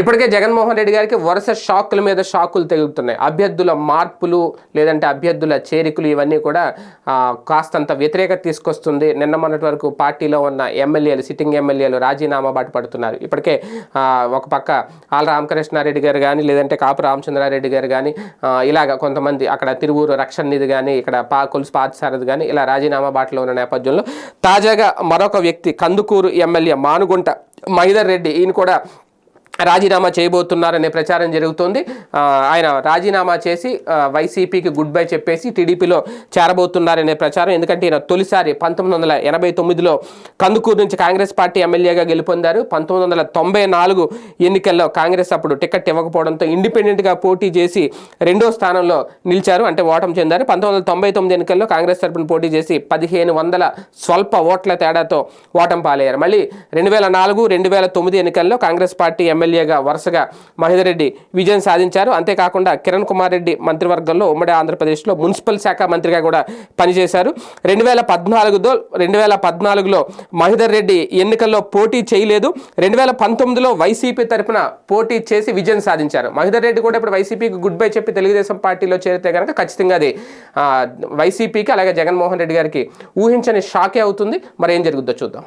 ఇప్పటికే జగన్మోహన్ రెడ్డి గారికి వరుస షాకుల మీద షాకులు తగులుతున్నాయి. అభ్యర్థుల మార్పులు లేదంటే అభ్యర్థుల చేరికలు ఇవన్నీ కూడా కాస్తంత వ్యతిరేకత తీసుకొస్తుంది. నిన్న మొన్నటి వరకు పార్టీలో ఉన్న ఎమ్మెల్యేలు సిట్టింగ్ ఎమ్మెల్యేలు రాజీనామా బాట పడుతున్నారు ఇప్పటికే ఒక పక్క ఆల రామకృష్ణారెడ్డి గారు కానీ లేదంటే కాపు రామచంద్రారెడ్డి గారు కానీ ఇలాగ కొంతమంది అక్కడ తిరువూరు రక్షణ నిధి కానీ ఇక్కడ పా కొలుసు పాతసారథి కానీ ఇలా రాజీనామా బాటలో ఉన్న నేపథ్యంలో తాజాగా మరొక వ్యక్తి కందుకూరు ఎమ్మెల్యే మానుగుంట మైదర్ రెడ్డి ఈయన కూడా రాజీనామా చేయబోతున్నారనే ప్రచారం జరుగుతోంది. ఆయన రాజీనామా చేసి వైసీపీకి గుడ్ బై చెప్పేసి టీడీపీలో చేరబోతున్నారనే ప్రచారం. ఎందుకంటే ఈయన తొలిసారి పంతొమ్మిది వందల ఎనభై తొమ్మిదిలో కందుకూరు నుంచి కాంగ్రెస్ పార్టీ ఎమ్మెల్యేగా గెలుపొందారు. పంతొమ్మిది వందల తొంభై నాలుగు ఎన్నికల్లో కాంగ్రెస్ అప్పుడు టికెట్ ఇవ్వకపోవడంతో ఇండిపెండెంట్గా పోటీ చేసి రెండో స్థానంలో నిలిచారు అంటే ఓటం చెందారు. పంతొమ్మిది వందల తొంభై తొమ్మిది ఎన్నికల్లో కాంగ్రెస్ తరపున పోటీ చేసి పదిహేను వందల స్వల్ప ఓట్ల తేడాతో ఓటం పాలయ్యారు. మళ్ళీ రెండు వేల నాలుగు రెండు వేల తొమ్మిది ఎన్నికల్లో కాంగ్రెస్ పార్టీ ఎమ్మెల్యే ఎమ్మెల్యేగా వరుసగా మహేందర్ రెడ్డి విజయం సాధించారు. అంతేకాకుండా కిరణ్ కుమార్ రెడ్డి మంత్రివర్గంలో ఉమ్మడి ఆంధ్రప్రదేశ్లో మున్సిపల్ శాఖ మంత్రిగా కూడా పనిచేశారు. రెండు వేల పద్నాలుగులో రెండు వేల పద్నాలుగులో మహిదర్ రెడ్డి ఎన్నికల్లో పోటీ చేయలేదు. రెండు వేల పంతొమ్మిదిలో వైసీపీ తరపున పోటీ చేసి విజయం సాధించారు. మహిదర్ రెడ్డి కూడా ఇప్పుడు వైసీపీకి గుడ్ బై చెప్పి తెలుగుదేశం పార్టీలో చేరితే కనుక ఖచ్చితంగా అది వైసీపీకి అలాగే జగన్మోహన్ రెడ్డి గారికి ఊహించని షాకే అవుతుంది. మరి ఏం జరుగుద్దో చూద్దాం.